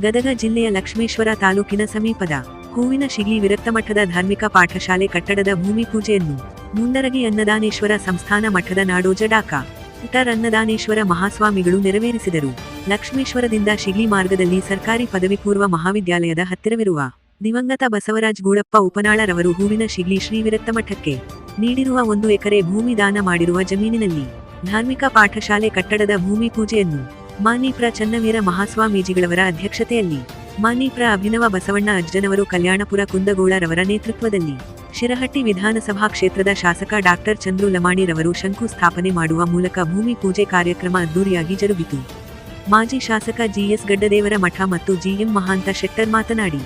ಗದಗ ಜಿಲ್ಲೆಯ ಲಕ್ಷ್ಮೇಶ್ವರ ತಾಲೂಕಿನ ಸಮೀಪದ ಹೂವಿನ ಶಿಗ್ಲಿ ವಿರಕ್ತ ಮಠದ ಧಾರ್ಮಿಕ ಪಾಠಶಾಲೆ ಕಟ್ಟಡದ ಭೂಮಿ ಪೂಜೆಯನ್ನು ಮುಂಡರಗಿ ಅನ್ನದಾನೇಶ್ವರ ಸಂಸ್ಥಾನ ಮಠದ ನಾಡೋಜ ಡಾಕ ಉಟರ್ ಅನ್ನದಾನೇಶ್ವರ ಮಹಾಸ್ವಾಮಿಗಳು ನೆರವೇರಿಸಿದರು. ಲಕ್ಷ್ಮೇಶ್ವರದಿಂದ ಶಿಗ್ಲಿ ಮಾರ್ಗದಲ್ಲಿ ಸರ್ಕಾರಿ ಪದವಿ ಪೂರ್ವ ಮಹಾವಿದ್ಯಾಲಯದ ಹತ್ತಿರವಿರುವ ದಿವಂಗತ ಬಸವರಾಜ್ ಗೂಡಪ್ಪ ಉಪನಾಳರವರು ಹೂವಿನ ಶಿಗ್ಲಿ ಶ್ರೀ ವಿರಕ್ತ ಮಠಕ್ಕೆ ನೀಡಿರುವ ಒಂದು ಎಕರೆ ಭೂಮಿ ದಾನ ಮಾಡಿರುವ ಜಮೀನಿನಲ್ಲಿ ಧಾರ್ಮಿಕ ಪಾಠಶಾಲೆ ಕಟ್ಟಡದ ಭೂಮಿ ಪೂಜೆಯನ್ನು ಮಾನಿಪ್ರ ಚನ್ನವೀರ ಮಹಾಸ್ವಾಮೀಜಿಗಳವರ ಅಧ್ಯಕ್ಷತೆಯಲ್ಲಿ ಮಾನೀಪ್ರ ಅಭಿನವ ಬಸವಣ್ಣ ಅಜ್ಜನವರು ಕಲ್ಯಾಣಪುರ ಕುಂದಗೋಳರವರ ನೇತೃತ್ವದಲ್ಲಿ ಶಿರಹಟ್ಟಿ ವಿಧಾನಸಭಾ ಕ್ಷೇತ್ರದ ಶಾಸಕ ಡಾಕ್ಟರ್ ಚಂದ್ರು ಲಮಾಣಿರವರು ಶಂಕು ಸ್ಥಾಪನೆ ಮಾಡುವ ಮೂಲಕ ಭೂಮಿ ಪೂಜೆ ಕಾರ್ಯಕ್ರಮ ಅದ್ದೂರಿಯಾಗಿ ಜರುಗಿತು. ಮಾಜಿ ಶಾಸಕ ಜಿಎಸ್ ಗಡ್ಡದೇವರ ಮಠ ಮತ್ತು ಜಿಎಂ ಮಹಾಂತ ಶೆಟ್ಟರ್ ಮಾತನಾಡಿ,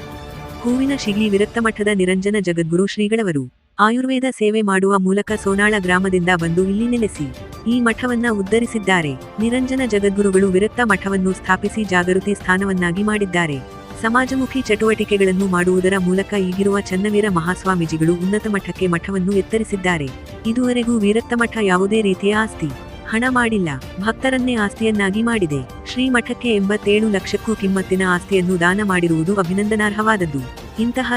ಹೂವಿನ ಶಿಗಿ ವಿರಕ್ತ ಮಠದ ನಿರಂಜನ ಜಗದ್ಗುರು ಶ್ರೀಗಳವರು ಆಯುರ್ವೇದ ಸೇವೆ ಮಾಡುವ ಮೂಲಕ ಸೋನಾಳ ಗ್ರಾಮದಿಂದ ಬಂದು ಇಲ್ಲಿ ನೆಲೆಸಿ. ಈ ಮಠವನ್ನ ಉದ್ಧರಿಸಿದ್ದಾರೆ. ನಿರಂಜನ ಜಗದ್ಗುರುಗಳು ವಿರಕ್ತ ಮಠವನ್ನು ಸ್ಥಾಪಿಸಿ ಜಾಗೃತಿ ಸ್ಥಾನವನ್ನಾಗಿ ಮಾಡಿದ್ದಾರೆ. ಸಮಾಜಮುಖಿ ಚಟುವಟಿಕೆಗಳನ್ನು ಮಾಡುವುದರ ಮೂಲಕ ಈಗಿರುವ ಚನ್ನವೀರ ಮಹಾಸ್ವಾಮೀಜಿಗಳು ಉನ್ನತ ಮಠಕ್ಕೆ ಮಠವನ್ನು ಎತ್ತರಿಸಿದ್ದಾರೆ. ಇದುವರೆಗೂ ವಿರಕ್ತ ಮಠ ಯಾವುದೇ ರೀತಿಯ ಆಸ್ತಿ, ಹಣ ಮಾಡಿಲ್ಲ. ಭಕ್ತರನ್ನೇ ಆಸ್ತಿಯನ್ನಾಗಿ ಮಾಡಿದೆ. ಶ್ರೀ ಮಠಕ್ಕೆ ಎಂಬತ್ತೇಳು ಲಕ್ಷಕ್ಕೂ ಕಿಮ್ಮತ್ತಿನ ಆಸ್ತಿಯನ್ನು ದಾನ ಮಾಡಿರುವುದು ಅಭಿನಂದನಾರ್ಹವಾದದ್ದು. ಇಂತಹ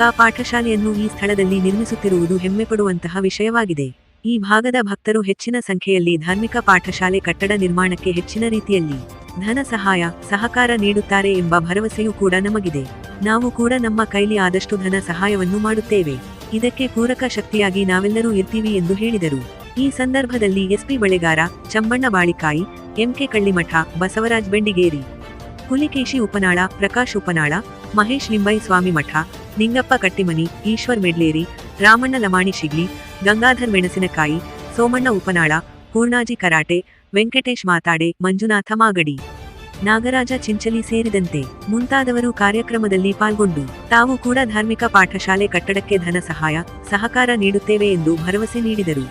ಧಾರ್ಮಿಕ ಪಾಠಶಾಲೆಯನ್ನು ಈ ಸ್ಥಳದಲ್ಲಿ ನಿರ್ಮಿಸುತ್ತಿರುವುದು ಹೆಮ್ಮೆಪಡುವಂತಹ ವಿಷಯವಾಗಿದೆ. ಈ ಭಾಗದ ಭಕ್ತರು ಹೆಚ್ಚಿನ ಸಂಖ್ಯೆಯಲ್ಲಿ ಧಾರ್ಮಿಕ ಪಾಠಶಾಲೆ ಕಟ್ಟಡ ನಿರ್ಮಾಣಕ್ಕೆ ಹೆಚ್ಚಿನ ರೀತಿಯಲ್ಲಿ ಧನ ಸಹಾಯ, ಸಹಕಾರ ನೀಡುತ್ತಾರೆ ಎಂಬ ಭರವಸೆಯೂ ಕೂಡ ನಮಗಿದೆ. ನಾವು ಕೂಡ ನಮ್ಮ ಕೈಲಿ ಆದಷ್ಟು ಧನ ಸಹಾಯವನ್ನು ಮಾಡುತ್ತೇವೆ. ಇದಕ್ಕೆ ಪೂರಕ ಶಕ್ತಿಯಾಗಿ ನಾವೆಲ್ಲರೂ ಇರ್ತೀವಿ ಎಂದು ಹೇಳಿದರು. ಈ ಸಂದರ್ಭದಲ್ಲಿ S P Balegar Chambanna Balikai M K Kallimath, Basavaraj Bendigeri Hulikeshi Upanal, Prakash Upanal, Mahesh Limbai Swami Math, Ningappa Kattimani, Eshwar Medleri, Ramanna Lamani Shigli, Gangadhar Menasinakai, Somanna Upanal, Purnaji Karate, Venkatesh Matade, Manjunatha Magadi. Nagaraj Chinchali ಸೇರಿದಂತೆ ಮುಂತಾದವರು ಕಾರ್ಯಕ್ರಮದಲ್ಲಿ ಪಾಲ್ಗೊಂಡು, ತಾವು ಕೂಡ ಧಾರ್ಮಿಕ ಪಾಠಶಾಲೆ ಕಟ್ಟಡಕ್ಕೆ ಧನ ಸಹಾಯ, ಸಹಕಾರ ನೀಡುತ್ತೇವೆ ಎಂದು ಭರವಸೆ ನೀಡಿದರು.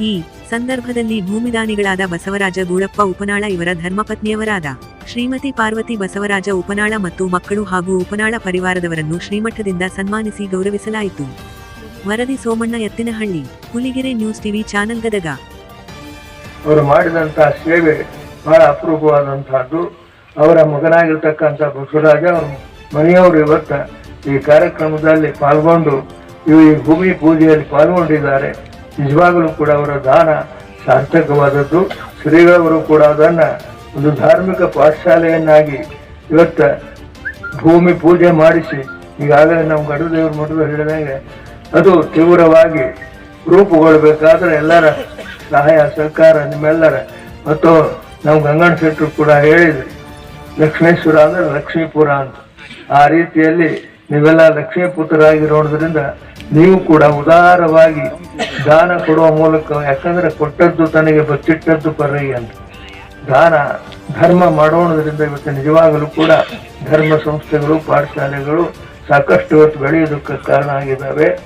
ಈ ಸಂದರ್ಭದಲ್ಲಿ ಭೂಮಿದಾನಿಗಳಾದ ಬಸವರಾಜ ಗೂಳಪ್ಪ ಉಪನಾಳ ಇವರ ಧರ್ಮಪತ್ನಿಯವರಾದ ಶ್ರೀಮತಿ ಪಾರ್ವತಿ ಬಸವರಾಜ ಉಪನಾಳ ಮತ್ತು ಮಕ್ಕಳು ಹಾಗೂ ಉಪನಾಳ ಪರಿವಾರದವರನ್ನು ಶ್ರೀಮಠದಿಂದ ಸನ್ಮಾನಿಸಿ ಗೌರವಿಸಲಾಯಿತು. ವರದಿ Somanna Ettinahalli Huligere news TV channel Gadag. ಅವರು ಮಾಡಿದಂತಹ ಸೇವೆ ಬಹಳ ಅಪರೂಪವಾದಂತಹದ್ದು. ಅವರ ಮಗನಾಗಿರ್ತಕ್ಕಂಥ ಬಸವರಾಜ ಅವರು ಮನೆಯವರು ಇವತ್ತ ಈ ಕಾರ್ಯಕ್ರಮದಲ್ಲಿ ಪಾಲ್ಗೊಂಡು ಈ ಭೂಮಿ ಪೂಜೆಯಲ್ಲಿ ಪಾಲ್ಗೊಂಡಿದ್ದಾರೆ. ನಿಜವಾಗಲೂ ಕೂಡ ಅವರ ದಾನ ಸಾರ್ಥಕವಾದದ್ದು. ಶ್ರೀಗಳವರು ಕೂಡ ಅದನ್ನ ಒಂದು ಧಾರ್ಮಿಕ ಪಾಠಶಾಲೆಯನ್ನಾಗಿ ಇವತ್ತ ಭೂಮಿ ಪೂಜೆ ಮಾಡಿಸಿ ಈಗಾಗಲೇ ನಮ್ಮ ಗಡುದೇವ್ರ ಮಠದ ಹೇಳಿದಂಗೆ ಅದು ತೀವ್ರವಾಗಿ ರೂಪುಗೊಳ್ಬೇಕಾದ್ರೆ ಎಲ್ಲರ ಸಹಾಯ, ಸಹಕಾರ, ನಿಮ್ಮೆಲ್ಲರ. ಮತ್ತು ನಾವು ಗಂಗಣ್ಣ ಶೆಟ್ಟರು ಕೂಡ ಹೇಳಿದ್ರಿ, ಲಕ್ಷ್ಮೇಶ್ವರ ಅಂದ್ರೆ ಲಕ್ಷ್ಮೀಪುರ ಅಂತ. ಆ ರೀತಿಯಲ್ಲಿ ನೀವೆಲ್ಲ ಲಕ್ಷ್ಮೀಪುತ್ರರಾಗಿರೋದ್ರಿಂದ ನೀವು ಕೂಡ ಉದಾರವಾಗಿ ದಾನ ಕೊಡುವ ಮೂಲಕ, ಯಾಕಂದ್ರೆ ಕೊಟ್ಟದ್ದು ತನಗೆ ಬಚ್ಚಿಟ್ಟದ್ದು ಪರ್ರಿ ಅಂತ. ದಾನ ಧರ್ಮ ಮಾಡೋಣದ್ರಿಂದ ಇವತ್ತು ನಿಜವಾಗಲೂ ಕೂಡ ಧರ್ಮ ಸಂಸ್ಥೆಗಳು ಪಾಠಶಾಲೆಗಳು ಸಾಕಷ್ಟು ಇವತ್ತು ಬೆಳೆಯೋದಕ್ಕೆ ಕಾರಣ ಆಗಿದ್ದಾವೆ.